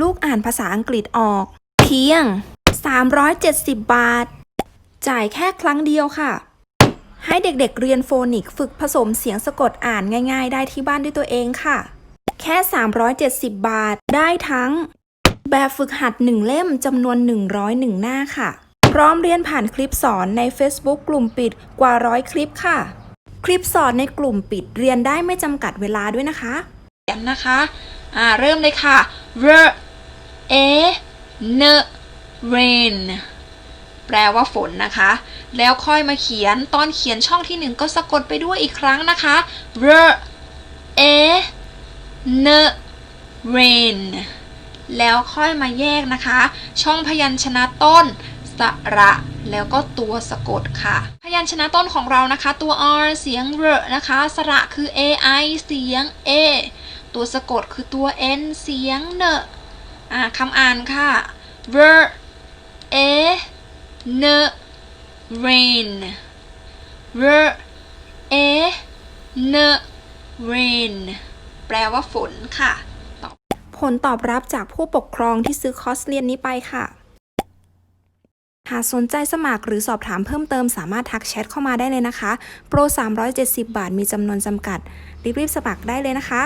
ลูกอ่านภาษาอังกฤษออก เพียง 370 บาท จ่ายแค่ครั้งเดียวค่ะ ให้เด็กๆเรียนโฟนิกฝึกผสมเสียงสะกดอ่านง่าย ๆ ได้ที่บ้านด้วยตัวเองค่ะ แค่ 370 บาทได้ทั้ง แบบฝึกหัด 1 เล่มจำนวน 101 หน้าค่ะ พร้อมเรียนผ่านคลิปสอนใน Facebook กลุ่มปิดกว่าร้อยคลิปค่ะ คลิปสอนในกลุ่มปิดเรียนได้ไม่จำกัดเวลาด้วยนะคะเขียนนะคะ อ่าเริ่มเลยค่ะ r a n rain แปลว่าฝนนะคะ แล้วค่อยมาเขียนตอนเขียนช่องที่หนึ่งก็สะกดไปด้วยอีกครั้งนะคะ r a n rain แล้วค่อยมาแยกนะคะ ช่องพยัญชนะต้น สระแล้วก็ตัวสะกดค่ะ พยัญชนะต้นของเรานะคะ ตัว r เสียง r นะคะ สระคือ a i เสียง a ตัวสะกดคือตัว n เสียงเนอ่าคำอ่านค่ะ r a n rain r a n rain แปลว่าฝนค่ะ ผลตอบรับจากผู้ปกครองที่ซื้อคอร์สเรียนนี้ไปค่ะ หากสนใจสมัครหรือสอบถามเพิ่มเติมสามารถทักแชทเข้ามาได้เลยนะคะ โปร 370 บาทมีจำนวนจำกัด รีบๆสมัครได้เลยนะคะ